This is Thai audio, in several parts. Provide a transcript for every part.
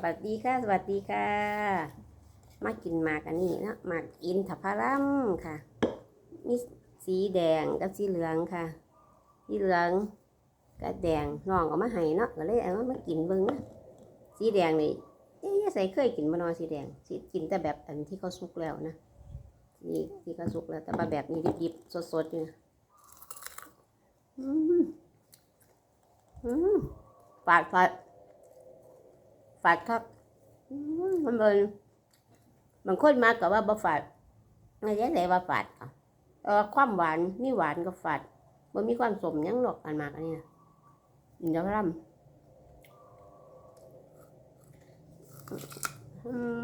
สวัสดีค่ะ สวัสดีค่ะ มากินหมากอันนี้เนาะหมากอินทผลัมค่ะ มีสีแดงกับสีเหลืองค่ะ สีเหลืองกับแดงน้องเอามาให้เนาะก็เลยเอามากินเบิ่งนะสีแดงนี่เอ๊ะใส่เคยกินมานอสีแดงสิกินแต่แบบอันที่เขาสุกแล้วนะนี่ที่เขาสุกแล้ว แต่ว่าแบบนี้ดิบๆสดๆอยู่นะอืมอืมฝาดฝาด ฝาดครับอื้อมันเป็นบางคนมากับว่าบ่ฝาดไม่ใช่ไหนว่าฝาดเออความหวานนี่หวานก็ฝาดบ่มีความสมยังหรอกอันมากอันนี้นะอินทผลัมอืม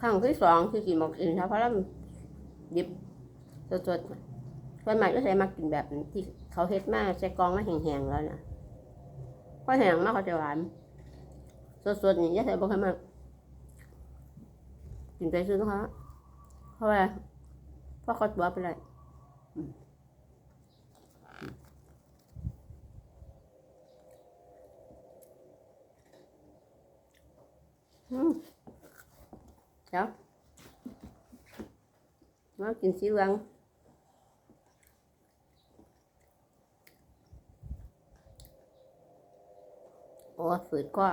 ครั้งที่สองที่กินหมกอินทผลัมดิบสดๆส่วนมากก็ใช้มากินแบบที่เขาเฮ็ดมาใส่กองมาแห้งๆแล้วนะพอแห้งมากเขาจะหวาน สดๆนี่อยาใส่บ่ค่อยมากกินไปซื้อนะคะเพราะว่าเพราะเขาตัวไปเลยเดี๋ยวมากินสีเหลืองโอ้ฝืดก็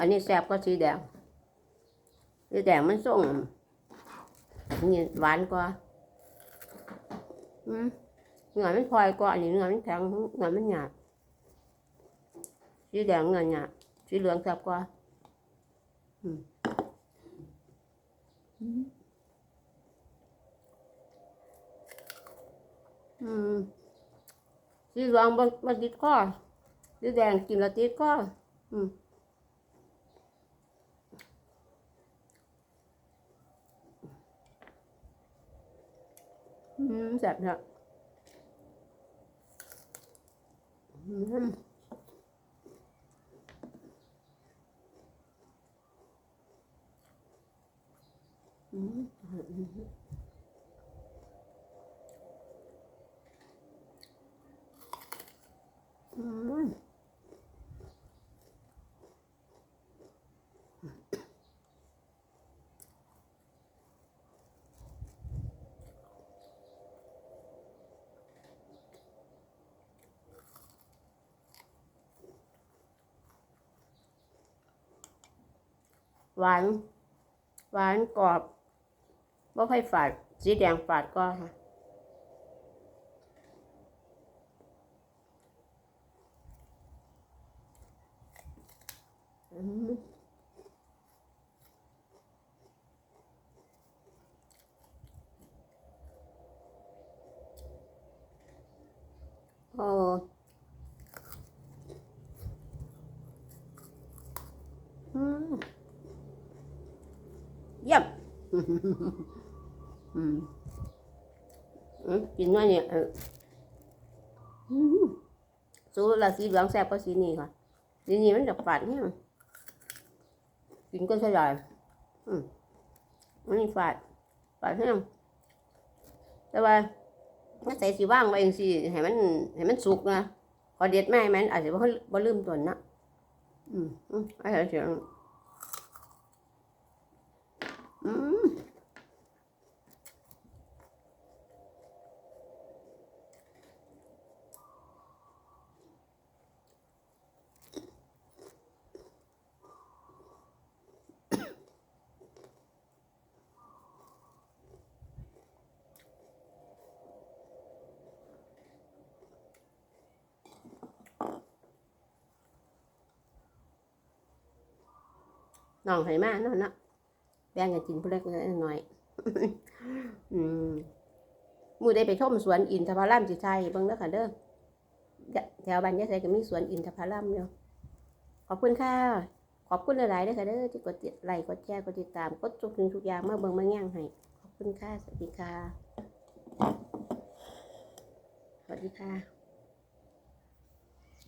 อันนี้แซ่บก็สีแดงสีแดงมันส่งอันนี้หวานกว่าอืมเนื้อมันพลอยกว่าอันนี้เนื้อมันแข็งเนื้อมันหยาบสีแดงเนื้อหยาบสีเหลืองแซ่บกว่าอืมอืมสีเหลืองบนบนติดข้อสีแดงกินแล้วติดข้ออืม อืม แสบเนี่ยอืมอืมอืม หวาน หวานกรอบบ่ค่อยฝาด สีแดงฝาดก็ค่ะอืมโอ้อืมเยี่ยม อืมอืมกินว่าเนี่ยเอออืมสูรละสีเหลืองแซ่บกว่าสีนี้ค่ะสีนี้มันจะฝาดเนี่ยกินก็ใช่เลยอืมอันนี้ฝาดฝาดแห้งแต่ว่าถ้าใส่สีว่างไว้เองสิให้มันให้มันสุกนะพอเด็ดแม่มันอาจจะบ่บ่ลืมตัวนะอืมอืมไอ้เสียงอืม น้องให้มานาะเนาะ แบ่งกันกินผู้เล็กๆน้อยอืมมือได้ไปชมสวนอินทผลัมสิไทยเบิ่งเด้อค่ะเด้อแถวบ้านยะไสก็มีสวนอินทผลัมอยู่ขอบคุณค่ะ ขอบคุณหลายๆเด้อค่ะเด้อที่กดไลค์กดแชร์กดติดตามกดทุกสิ่งทุกอย่างมาเบิ่งมาแย่งให้ขอบคุณค่ะ สวัสดีค่ะ สวัสดีค่ะ